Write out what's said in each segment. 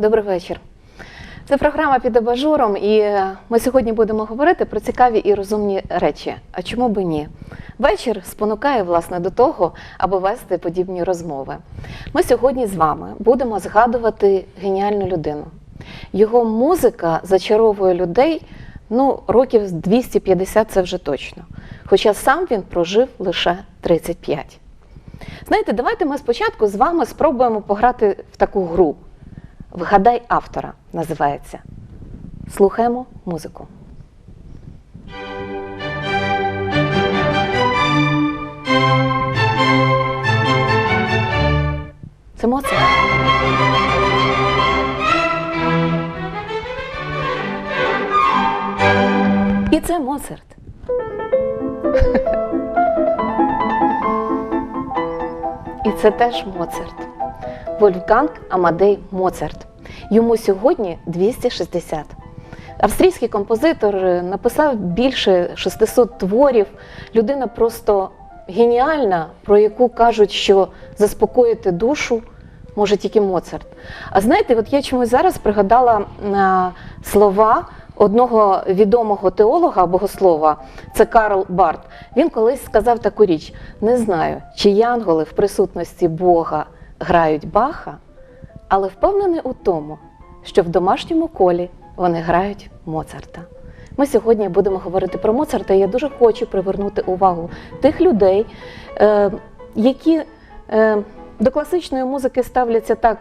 Добрий вечір. Це програма під абажуром, і е, ми сьогодні будемо говорити про цікаві і розумні речі. А чому би ні? Вечір спонукає власне до того, аби вести подібні розмови. Ми сьогодні з вами будемо згадувати геніальну людину. Його музика зачаровує людей ну, років 250 це вже точно. Хоча сам він прожив лише 35. Знаєте, давайте ми спочатку з вами спробуємо пограти в таку гру. Вгадай автора називається. Слухаємо музику. Це Моцарт. І це Моцарт. І це теж Моцарт. Вольфганг Амадей Моцарт. Йому сьогодні 260. Австрійський композитор е, написав більше 600 творів. Людина просто геніальна, про яку кажуть, що заспокоїти душу може тільки Моцарт. А знаєте, от я чомусь зараз пригадала слова одного відомого теолога, богослова, це Карл Барт. Він колись сказав таку річ: не знаю, чи янголи в присутності Бога грають Баха, але впевнений у тому, що в домашньому колі вони грають Моцарта. Ми сьогодні будемо говорити про Моцарта, і я дуже хочу привернути увагу тих людей, е, які е, до класичної музики ставляться так.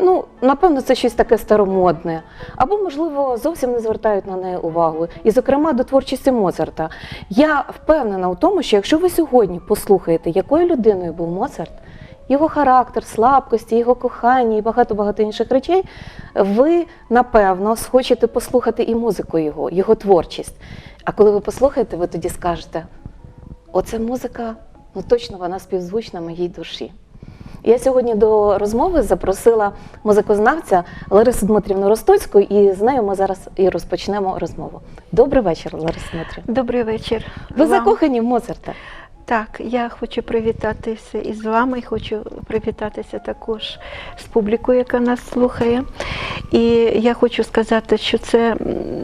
Ну, напевно, це щось таке старомодне, або, можливо, зовсім не звертають на неї увагу. І, зокрема, до творчості Моцарта. Я впевнена у тому, що якщо ви сьогодні послухаєте, якою людиною був Моцарт, його характер, слабкості, його кохання і багато-багато інших речей, ви напевно схочете послухати і музику його, його творчість. А коли ви послухаєте, ви тоді скажете: оце музика, ну точно вона співзвучна моїй душі. Я сьогодні до розмови запросила музикознавця Ларису Дмитрівну Ростоцьку, і з нею ми зараз і розпочнемо розмову. Добрий вечір, Лариса Дмитрівна. Добрий вечір. Ви вам. закохані в Моцарта? Так, я хочу привітатися із вами, і хочу привітатися також з публікою, яка нас слухає. І я хочу сказати, що це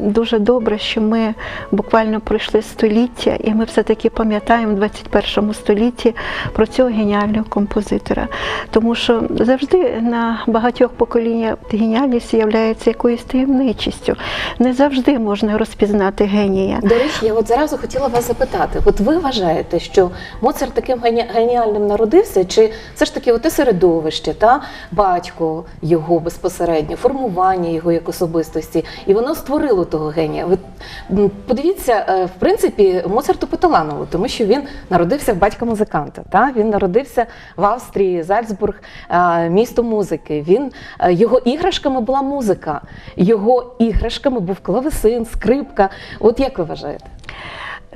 дуже добре, що ми буквально пройшли століття, і ми все-таки пам'ятаємо в 21 столітті про цього геніального композитора. Тому що завжди на багатьох поколіннях геніальність є якоюсь таємничістю. Не завжди можна розпізнати генія. До речі, я от зразу хотіла вас запитати: от ви вважаєте, що Моцарт таким геніальним народився, чи все ж таки оте середовище, та батько його безпосередньо, формування його як особистості, і воно створило того генія? Ви подивіться, е, в принципі, Моцарту поталаново, тому що він народився в батька музиканта. Та він народився в Австрії, Зальцбург, е, місто музики. Він е, його іграшками була музика, його іграшками був клавесин, скрипка. От як ви вважаєте?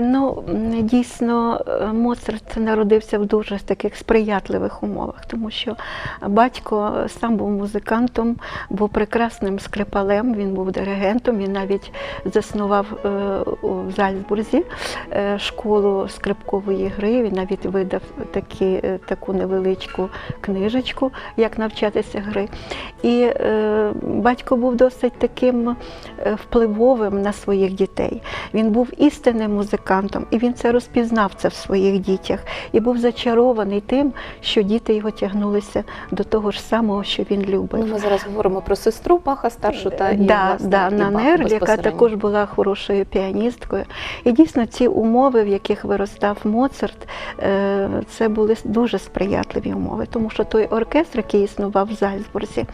Ну, дійсно, е, Моцарт народився в дуже таких сприятливих умовах, тому що батько сам був музикантом, був прекрасним скрипалем, він був диригентом, він навіть заснував е, у Зальцбурзі е, школу скрипкової гри, він навіть видав такі, таку невеличку книжечку, як навчатися гри. І батько був досить таким впливовим на своїх дітей. Він був істинним музикантом, і він це розпізнав це в своїх дітях. І був зачарований тим, що діти його тягнулися до того ж самого, що він любив. Ну, ми зараз говоримо про сестру Баха старшу та і, да, власне, да, і на Баха яка також була хорошою піаністкою. І дійсно ці умови, в яких виростав Моцарт, е, це були дуже сприятливі умови, тому що той оркестр, який існував в Зальцбурзі,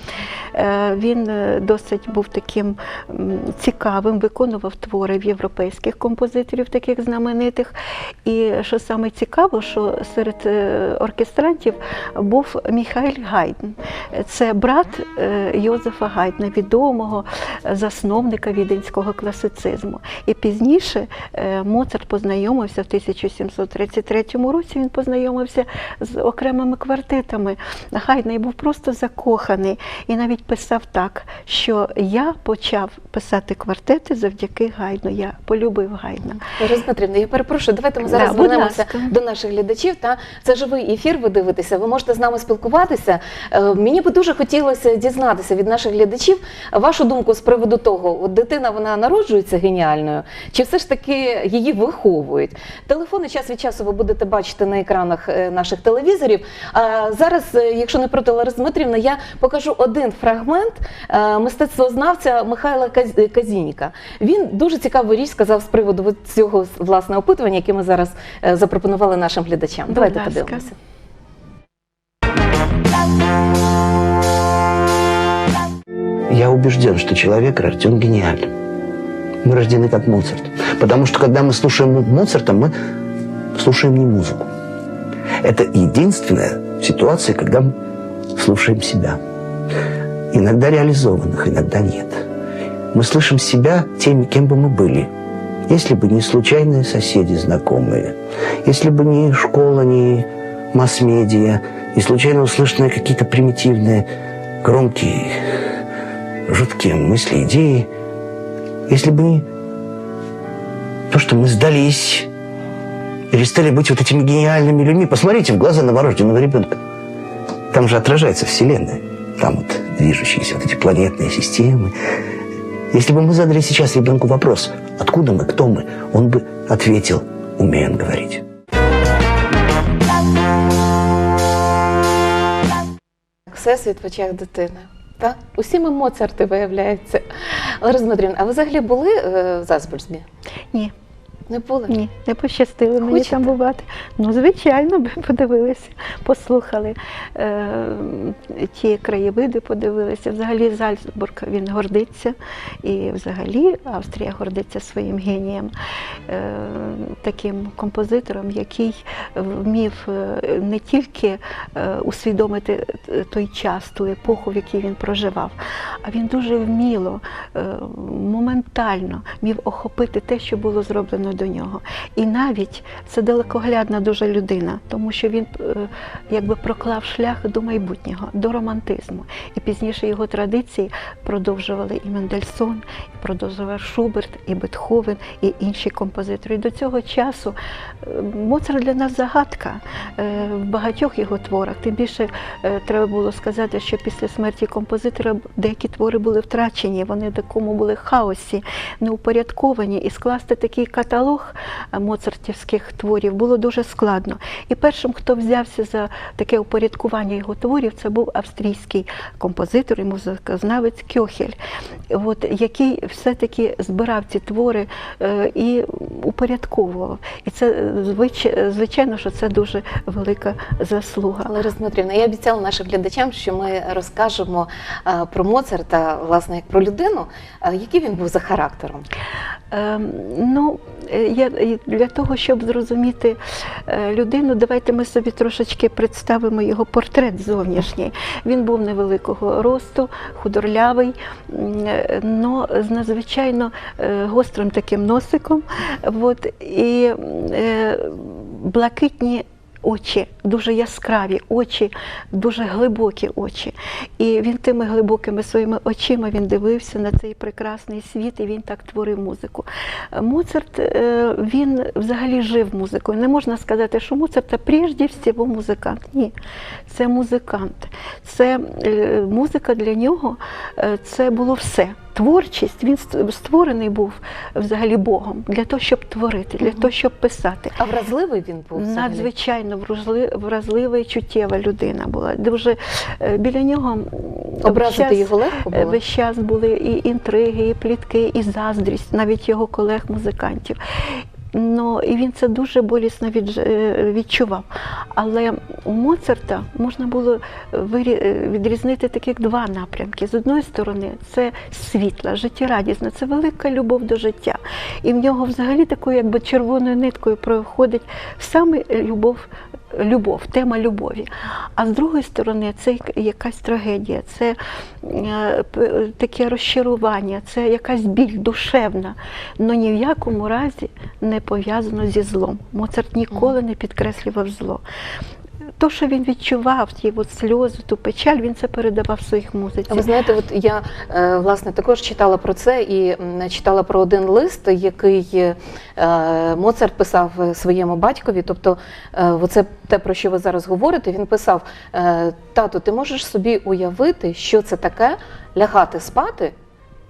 е, він е, досить був таким цікавим, виконував твори в європейських композиторів, таких знаменитих. І що саме цікаво, що серед е, оркестрантів був Міхайль Гайдн. Це брат е, Йозефа Гайдна, відомого засновника віденського класицизму. І пізніше е, Моцарт познайомився в 1733 році. Він познайомився з окремими квартетами Гайдна і був просто закоханий. І навіть писав так, що я почав писати квартети завдяки Гайдну. Я полюбив Гайдна. Лариса я перепрошую, давайте ми зараз звернемося ласка. до наших глядачів. Та це живий ефір. Ви дивитеся. Ви можете з нами спілкуватися. Е, Мені би дуже хотілося дізнатися від наших глядачів вашу думку з приводу того, от дитина вона народжується геніальною, чи все ж таки її виховують? Телефони час від часу ви будете бачити на екранах е, наших телевізорів. А зараз, е, якщо не проти Лариса Дмитрівна, я покажу один фрагмент мистецтвознавця Михайла Каз- Казініка. Він дуже цікаву річ сказав з приводу цього власне опитування, яке ми зараз запропонували нашим глядачам. Будь Давайте ласка. подивимося. Я убежден, что человек рожден гениальным. Мы рождены как Моцарт. Потому что когда мы слушаем Моцарта, мы слушаем не музыку. Это единственная ситуация, когда мы слушаем себя. Иногда реализованных, иногда нет. Мы слышим себя теми, кем бы мы были. Если бы не случайные соседи, знакомые, если бы не школа, не масс-медиа, не случайно услышанные какие-то примитивные, громкие жуткие мысли, идеи, если бы не то, что мы сдались, перестали быть вот этими гениальными людьми. Посмотрите в глаза новорожденного ребенка. Там же отражается Вселенная. Там вот движущиеся вот эти планетные системы. Если бы мы задали сейчас ребенку вопрос, откуда мы, кто мы, он бы ответил, умея он говорить. Всесвіт в очах дитини. Так? Усі ми Моцарти виявляється. Лариса Дмитрівна, а ви взагалі були е, в Зальцбурзі? Ні, Не були? ні, не пощастило мені Хочете? там бувати. Ну, звичайно, подивилися, послухали е, ті краєвиди, подивилися. Взагалі Зальцбург він гордиться, і взагалі Австрія гордиться своїм генієм, е, таким композитором, який вмів е, не тільки е, усвідомити той час, ту епоху, в якій він проживав, а він дуже вміло, е, моментально міг охопити те, що було зроблено до нього. І навіть це далекоглядна дуже людина, тому що він е, якби проклав шлях до майбутнього, до романтизму. І пізніше його традиції продовжували і Мендельсон, і продовжував Шуберт, і Бетховен, і інші композитори. І до цього часу е, Моцарт для нас загадка е, в багатьох його творах. Тим більше треба було сказати, що після смерті композитора деякі твори були втрачені, вони в такому були хаосі, неупорядковані. І скласти такий каталог е, моцартівських творів було дуже складно. І першим, хто взявся за таке упорядкування його творів, це був австрійський композитор і музикознавець Кьохель, от, який все-таки збирав ці твори е, і упорядковував. І це е, звичайно, що це дуже велика заслуга. Лариса Дмитрівна, я обіцяла нашим глядачам, що ми розкажемо про Моцарта, власне, як про людину, який він був за характером. Ем, Ну, я, для того, щоб зрозуміти е, людину, давайте ми собі трошечки представимо його портрет зовнішній. Він був невеликого росту, худорлявий, але з надзвичайно е, гострим таким носиком. От, і е, блакитні очі, дуже яскраві очі, дуже глибокі очі. І він тими глибокими своїми очима він дивився на цей прекрасний світ, і він так творив музику. Моцарт е, він взагалі жив музикою. Не можна сказати, що Моцарт це прежде всього музикант. Ні, це музикант. Це е, музика для нього е, це було все. Творчість він створений був взагалі Богом для того, щоб творити, для того, щоб писати. А вразливий він був взагалі? Надзвичайно вразлива і чуттєва людина була. Дуже е, біля нього Образити весь час, його легко е, було? Весь час були і інтриги, і плітки, і заздрість, навіть його колег-музикантів. Ну, і він це дуже болісно е, відчував. Але у Моцарта можна було відрізнити таких два напрямки. З одної сторони, це світла, життєрадісна, це велика любов до життя. І в нього взагалі такою якби червоною ниткою проходить саме любов. Любов, тема любові. А з другої сторони, це якась трагедія, це е, таке розчарування, це якась біль душевна, але ні в якому разі не пов'язано зі злом. Моцарт ніколи не підкреслював зло. То, що він відчував, ті от сльози, ту печаль, він це передавав в своїх музиці. А ви знаєте, от я е, власне також читала про це і читала про один лист, який е, Моцарт писав е, своєму батькові. Тобто, оце те, про що ви зараз говорите. Він писав: Тату, ти можеш собі уявити, що це таке лягати спати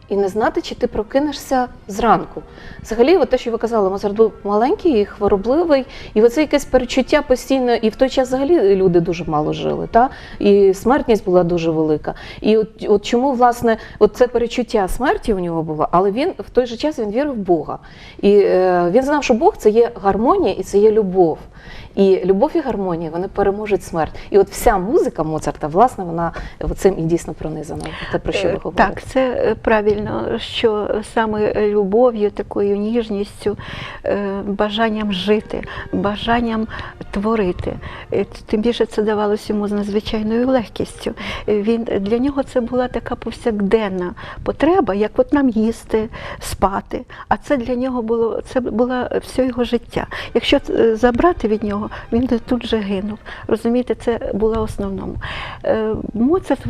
і не знати, чи ти прокинешся зранку. Взагалі, от те, що ви казали, Моцарт був маленький і хворобливий, і оце якесь перечуття постійно, і в той час взагалі люди дуже мало жили, та? і смертність була дуже велика. І от, от чому, власне, от це перечуття смерті у нього було, але він в той же час він вірив в Бога. І е, він знав, що Бог це є гармонія і це є любов. І любов і гармонія вони переможуть смерть. І от вся музика Моцарта, власне, вона цим і дійсно пронизана. Те, про що ви Е, говорите. Так, це е, правильно, що саме любов'ю, такою ніжністю, е, бажанням жити, бажанням творити. Тим більше це давалося йому з надзвичайною легкістю. Він для нього це була така повсякденна потреба, як от нам їсти, спати. А це для нього було це було все його життя. Якщо забрати від нього, він тут же гинув. Розумієте, це було основному. Е, Моцарт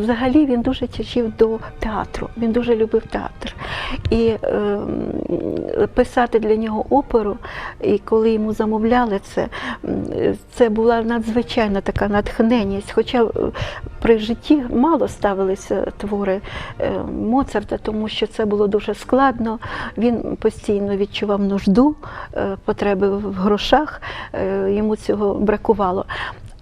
взагалі він дуже тяжів до театру. Він дуже любив театр. І е, писати для нього оперу, і коли йому замовляли це, це була надзвичайна така натхненність. Хоча е, при житті мало ставилися твори е, Моцарта, тому що це було дуже складно. Він постійно відчував нужду, потреби в грошах, е, йому цього бракувало.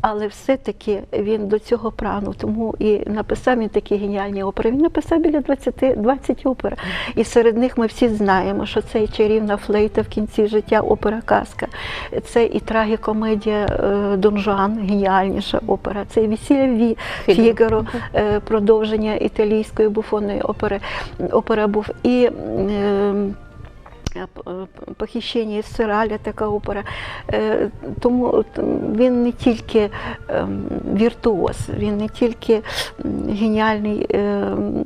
Але все-таки він до цього прагнув, тому і написав він такі геніальні опери. Він написав біля 20, 20 опер. І серед них ми всі знаємо, що це і чарівна флейта в кінці життя, опера Казка, це і трагікомедія е, Дон Жуан, геніальніша опера, це і весілля Ві Фігаро. Фігаро, е, продовження італійської буфонної опери. Опера був і. Ем, е, Похищення Сираля, така опера. Е, Тому він не тільки ем, віртуоз, він не тільки геніальний, ем,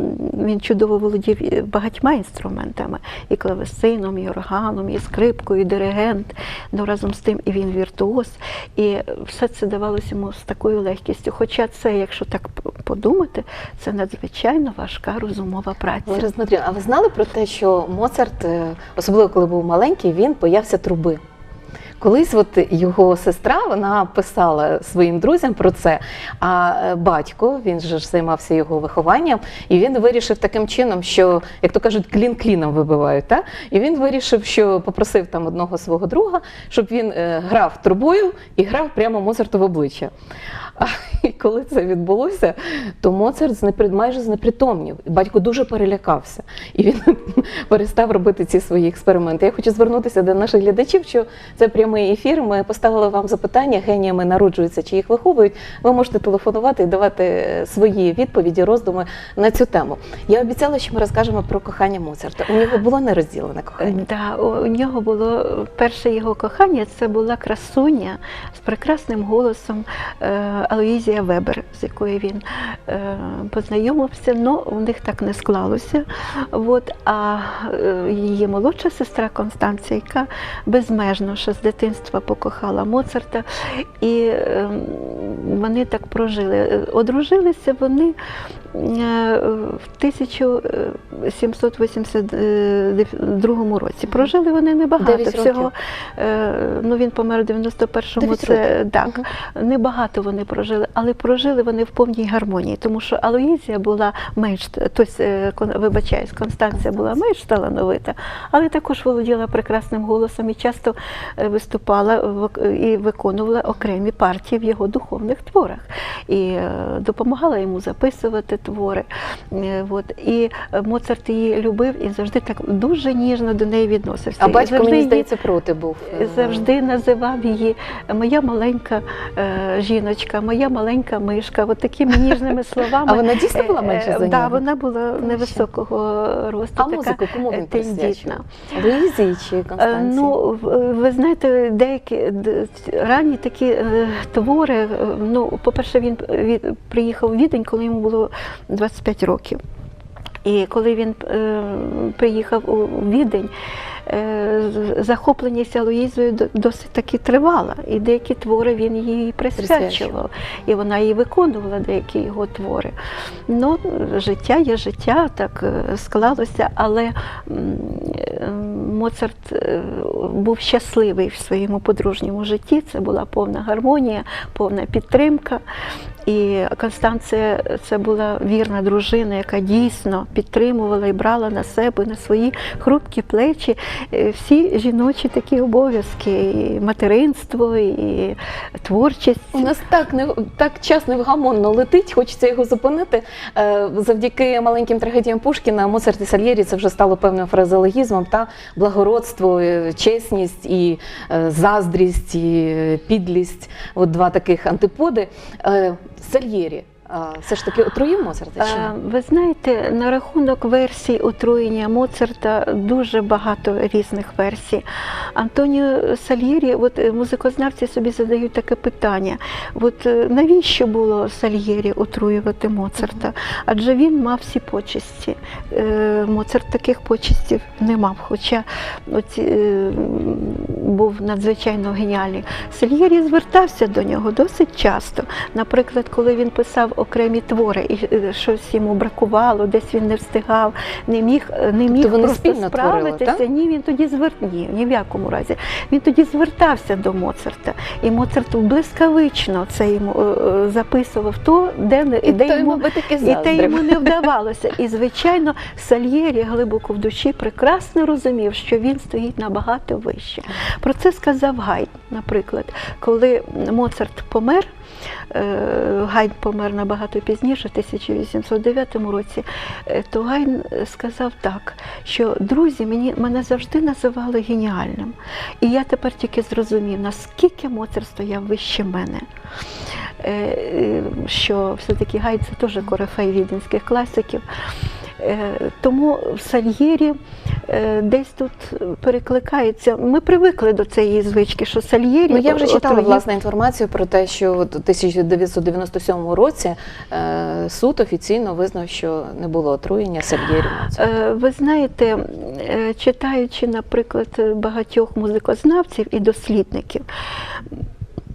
він чудово володів багатьма інструментами, і клавесином, і органом, і скрипкою, і диригент. Ну разом з тим і він віртуоз. І все це давалося йому з такою легкістю. Хоча це, якщо так подумати, це надзвичайно важка розумова праця. Лариса Дмитрівна, а ви знали про те, що Моцарт, е, особливо коли був маленький, він боявся труби. Колись от його сестра вона писала своїм друзям про це. А е, батько, він же ж займався його вихованням, і він вирішив таким чином, що, як то кажуть, клін кліном вибивають. Та? І він вирішив, що попросив там одного свого друга, щоб він е, грав трубою і грав прямо Моцарту в обличчя. А і коли це відбулося, то Моцарт знепри- майже знепритомнів. Батько дуже перелякався. І він перестав робити ці свої експерименти. Я хочу звернутися до наших глядачів, що це прямий ефір. Ми поставили вам запитання, геніями народжуються чи їх виховують. Ви можете телефонувати і давати е, свої відповіді, роздуми на цю тему. Я обіцяла, що ми розкажемо про кохання Моцарта. У нього було нерозділене кохання. Да, у нього було перше його кохання, це була красуня з прекрасним голосом е, Алоїзія Вебер, з якою він е, познайомився, але у них так не склалося. От, а її молодша сестра Констанція, яка безмежно ще з дитинства покохала Моцарта, і е, вони так прожили. Одружилися вони в 1782 році. Прожили вони небагато. Всього, е, ну, він помер у 91-му. Це, так, небагато вони прожили, але прожили вони в повній гармонії, тому що Алоїзія була менш, тобто, е, вибачаюсь, Констанція була менш талановита, але також володіла прекрасним голосом і часто е, виступала і виконувала окремі партії в його духовних творах. І е, допомагала йому записувати твори. Е, От. І Моцарт її любив і завжди так дуже ніжно до неї відносився. А батько, завжди мені здається, проти був. е, завжди називав її моя маленька е, жіночка, моя маленька мишка, от такими ніжними словами. А вона дійсно була менше за да, вона була невисокого росту. А така музику кому він присвячував? Луїзі чи Констанції? Ну, ви знаєте, деякі ранні такі твори. Ну, по-перше, він приїхав у Відень, коли йому було 25 років. І коли він е, приїхав у Відень, захопленість Алоїзою досить таки тривала, і деякі твори він їй присвячував, і вона її виконувала деякі його твори. Ну, життя є життя, так е, склалося, але е, Моцарт е, був щасливий в своєму подружньому житті. Це була повна гармонія, повна підтримка. І Констанція це була вірна дружина, яка дійсно підтримувала і брала на себе на свої хрупкі плечі е, всі жіночі такі обов'язки, і материнство, і творчість. У нас так не так час невгамонно летить, хочеться його зупинити. Е, Завдяки маленьким трагедіям Пушкіна Моцарт і Сальєрі це вже стало певним фразеологізмом та благородство, е, чесність і е, заздрість, і е, підлість. От два таких антиподи. Е, Сальєрі е, все ж таки отруїв Моцарта? Чи Е. Ви знаєте, на рахунок версій отруєння Моцарта дуже багато різних версій. Антоніо Сальєрі, от е, музикознавці собі задають таке питання: от е, навіщо було Сальєрі отруювати Моцарта? Адже він мав всі почесті. Моцарт таких почестів не мав, хоча оці, був надзвичайно геніальний. Сальєрі звертався до нього досить часто. Наприклад, коли він писав окремі твори, і е, щось йому бракувало, десь він не встигав, не міг, е, не міг вони просто спільно творили, справитися. Ні, він тоді звер... ні, ні в якому разі. Він тоді звертався до Моцарта, і Моцарт блискавично це йому е, записував то, де, не- І де той, йому і те йому не вдавалося. І, звичайно, Сальєрі глибоко в душі прекрасно розумів, що він стоїть набагато вище. Про це сказав Гайд, наприклад, коли Моцарт помер. Е, Гайн помер набагато пізніше, в 1809 році, е, то Гайн сказав так, що друзі мені, мене завжди називали геніальним. І я тепер тільки зрозумів, наскільки Моцарт стояв вище мене. Е, Що все-таки Гайн це теж корифей віденських класиків. Е, Тому в Сальєрі е, десь тут перекликається. Ми привикли до цієї звички, що Сальєрі Ну, я вже читала отруїв- власне інформацію про те, що у 1997 році е, суд офіційно визнав, що не було отруєння Сальєрі Ви знаєте, читаючи, наприклад, багатьох музикознавців і дослідників,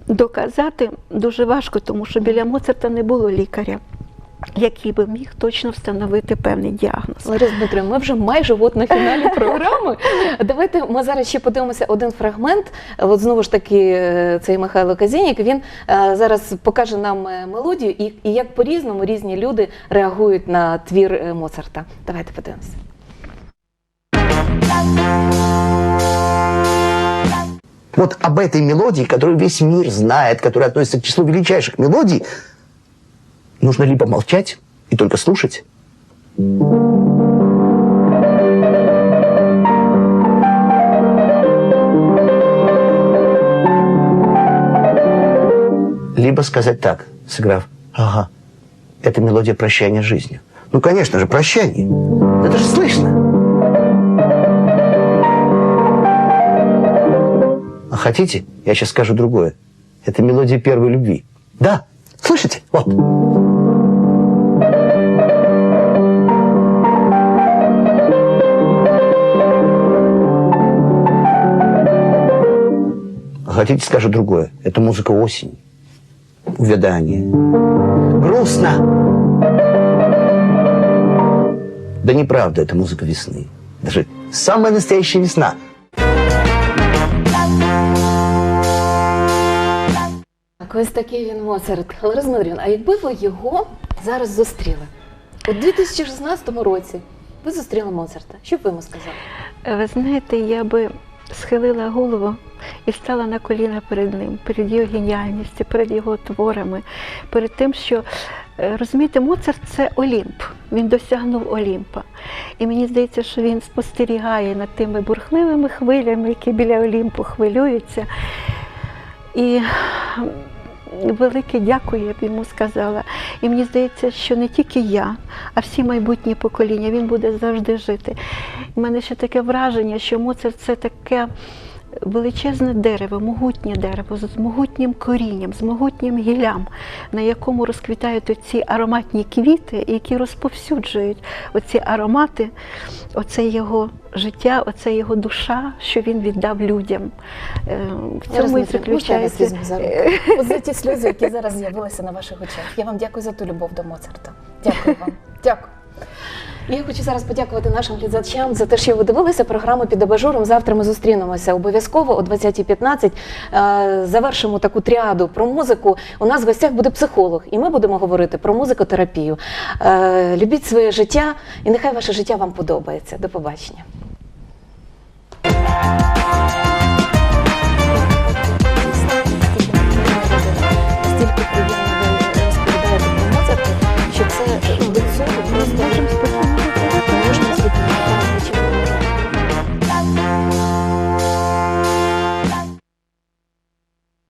доказати дуже важко, тому що біля Моцарта не було лікаря, який би міг точно встановити певний діагноз. Лариса Дмитрівна, ми вже майже от на фіналі програми. Давайте ми зараз ще подивимося один фрагмент. От знову ж таки, е, цей Михайло Казінік, він е, зараз покаже нам е, мелодію і, і як по-різному різні люди реагують на твір Моцарта. Давайте подивимося. Вот об этой мелодии, которую весь мир знает, которая относится к числу величайших мелодий, нужно либо молчать и только слушать, либо сказать так, сыграв, ага, это мелодия прощания с жизнью. Ну, конечно же, прощание. Это же слышно. А хотите, я сейчас скажу другое. Это мелодия первой любви. Да, слышите? Вот. хотите, скажу другое. Это музыка осени. Увядание. Грустно. Да неправда, это музыка весны. Даже самая настоящая весна – Так, ось такий він Моцарт. Лариса Дмитрівна, а якби ви його зараз зустріли? У 2016 році ви зустріли Моцарта. Що б ви йому сказали? Ви знаєте, я би схилила голову і стала на коліна перед ним, перед його геніальністю, перед його творами, перед тим, що е, розумієте, Моцарт це Олімп. Він досягнув Олімпа. І мені здається, що він спостерігає над тими бурхливими хвилями, які біля Олімпу хвилюються. І велике дякую, я б йому сказала. І мені здається, що не тільки я, а всі майбутні покоління, він буде завжди жити. У мене ще таке враження, що Моцарт це таке величезне дерево, могутнє дерево з могутнім корінням, з могутнім гіллям, на якому розквітають оці ароматні квіти, які розповсюджують оці аромати, оце його життя, оце його душа, що він віддав людям. Е, В цьому і заключається. От за ті сльози, які зараз з'явилися на ваших очах. Я вам дякую за ту любов до Моцарта. Дякую вам. Дякую. Я хочу зараз подякувати нашим глядачам за те, що ви дивилися програму під абажуром. Завтра ми зустрінемося обов'язково о 20.15. Е, завершимо таку тріаду про музику. У нас в гостях буде психолог, і ми будемо говорити про музикотерапію. Е, любіть своє життя, і нехай ваше життя вам подобається. До побачення. Стільки приємно розповідаєте про музику, що це ну, до просто.